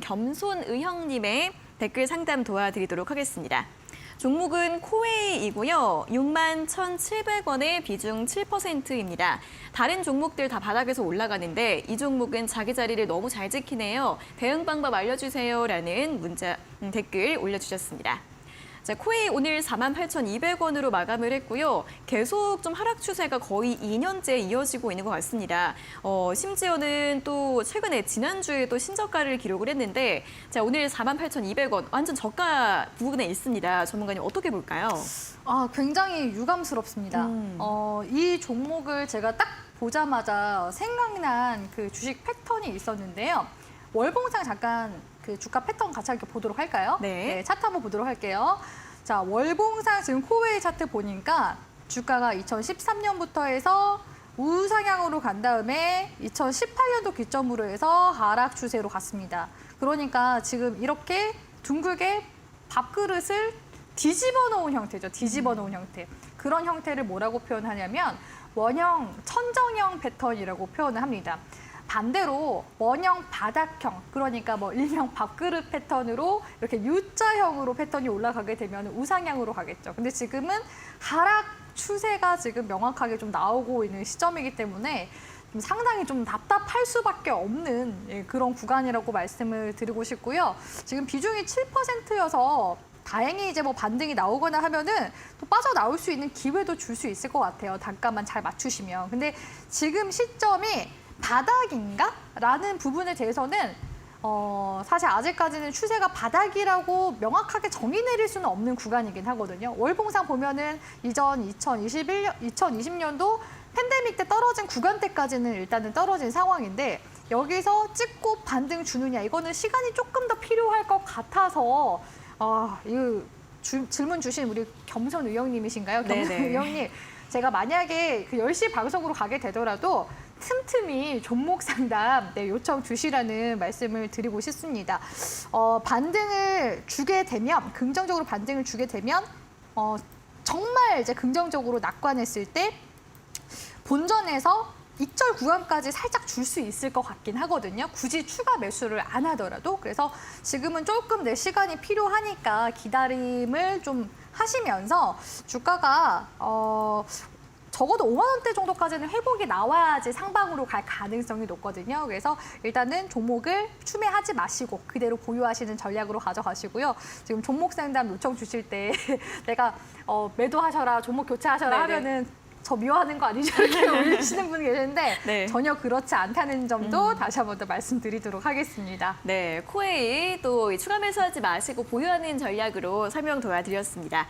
겸손 의형님의 댓글 상담 도와드리도록 하겠습니다. 종목은 코웨이이고요. 6만 1,700원의 비중 7%입니다. 다른 종목들 다 바닥에서 올라가는데 이 종목은 자기 자리를 너무 잘 지키네요. 대응 방법 알려주세요라는 문자 음, 댓글 올려주셨습니다. 자, 코웨이 오늘 48,200원으로 마감을 했고요. 계속 좀 하락 추세가 거의 2년째 이어지고 있는 것 같습니다. 어, 심지어는 또 최근에 지난주에도 신저가를 기록을 했는데 자, 오늘 48,200원 완전 저가 부근에 있습니다. 전문가님 어떻게 볼까요? 아, 굉장히 유감스럽습니다. 음. 어, 이 종목을 제가 딱 보자마자 생각난 그 주식 패턴이 있었는데요. 월봉상 잠깐 그 주가 패턴 같이 함께 보도록 할까요? 네. 차트 한번 보도록 할게요. 자, 월봉상 지금 코웨이 차트 보니까 주가가 2013년부터 해서 우상향으로 간 다음에 2018년도 기점으로 해서 하락 추세로 갔습니다. 그러니까 지금 이렇게 둥글게 밥그릇을 뒤집어 놓은 형태죠. 뒤집어 놓은 형태. 그런 형태를 뭐라고 표현하냐면 원형 천정형 패턴이라고 표현을 합니다. 반대로 원형 바닥형, 그러니까 뭐 일명 밥그릇 패턴으로 이렇게 U자형으로 패턴이 올라가게 되면 우상향으로 가겠죠. 근데 지금은 하락 추세가 지금 명확하게 좀 나오고 있는 시점이기 때문에 좀 상당히 좀 답답할 수밖에 없는 예, 그런 구간이라고 말씀을 드리고 싶고요. 지금 비중이 7%여서 다행히 이제 뭐 반등이 나오거나 하면은 또 빠져나올 수 있는 기회도 줄 수 있을 것 같아요. 단가만 잘 맞추시면. 근데 지금 시점이 바닥인가? 라는 부분에 대해서는 어, 사실 아직까지는 추세가 바닥이라고 명확하게 정의 내릴 수는 없는 구간이긴 하거든요. 월봉상 보면은 이전 2021년, 2020년도 팬데믹 때 떨어진 구간대까지는 일단은 떨어진 상황인데 여기서 찍고 반등 주느냐 이거는 시간이 조금 더 필요할 것 같아서 아, 이 주- 질문 주신 우리 겸손 의원님이신가요? 겸손 네네. 의원님 제가 만약에 그 10시 방송으로 가게 되더라도 틈틈이 종목 상담 네, 요청 주시라는 말씀을 드리고 싶습니다. 어, 반등을 주게 되면 긍정적으로 반등을 주게 되면 어, 정말 이제 긍정적으로 낙관했을 때 본전에서 익절 구간까지 살짝 줄 수 있을 것 같긴 하거든요. 굳이 추가 매수를 안 하더라도. 그래서 지금은 조금 내 시간이 필요하니까 기다림을 좀 하시면서 주가가 어 적어도 5만 원대 정도까지는 회복이 나와야지 상방으로 갈 가능성이 높거든요. 그래서 일단은 종목을 추매하지 마시고 그대로 보유하시는 전략으로 가져가시고요. 지금 종목 상담 요청 주실 때 내가 어, 매도하셔라, 종목 교체하셔라 네네. 하면은 저 미워하는 거 아니죠? 이렇게 올리시는 분이 계시는데 네. 전혀 그렇지 않다는 점도 다시 한 번 더 말씀드리도록 하겠습니다. 네, 코웨이 또이 추가 매수하지 마시고 보유하는 전략으로 설명 도와드렸습니다.